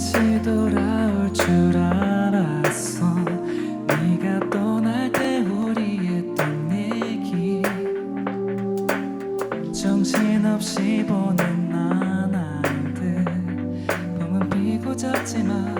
다시 돌아올 줄 알았어. 네가 떠날 때 우리 했던 얘기. 정신없이 보낸 나한테 봄은 피고 잡지만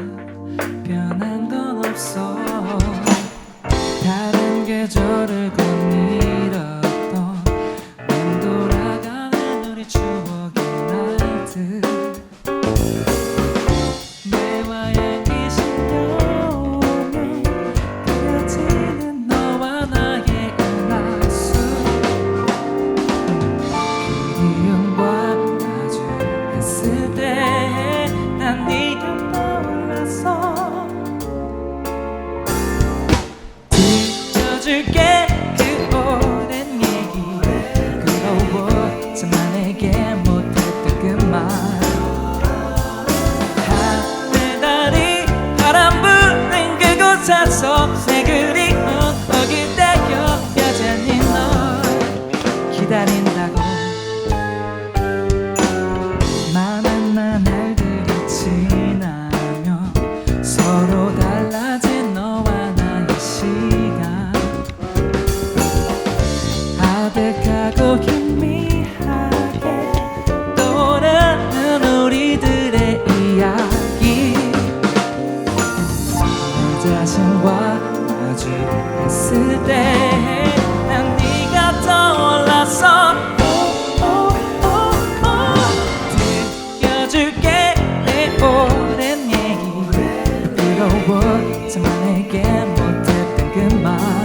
queimar.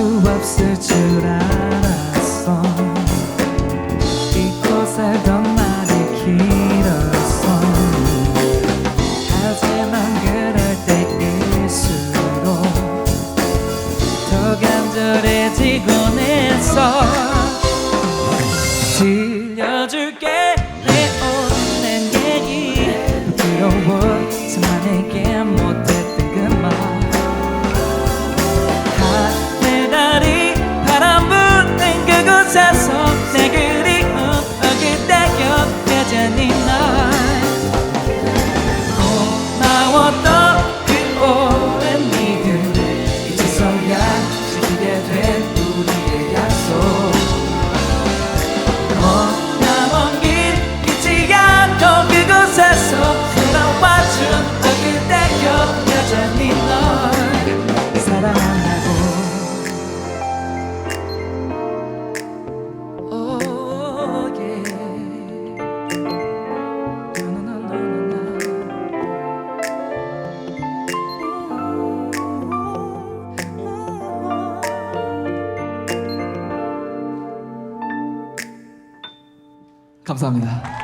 수 없을 줄 알았어. 잊고 살던 말이 길었어. 하지만 그럴 때일수록 더 간절해지곤 했어. 감사합니다.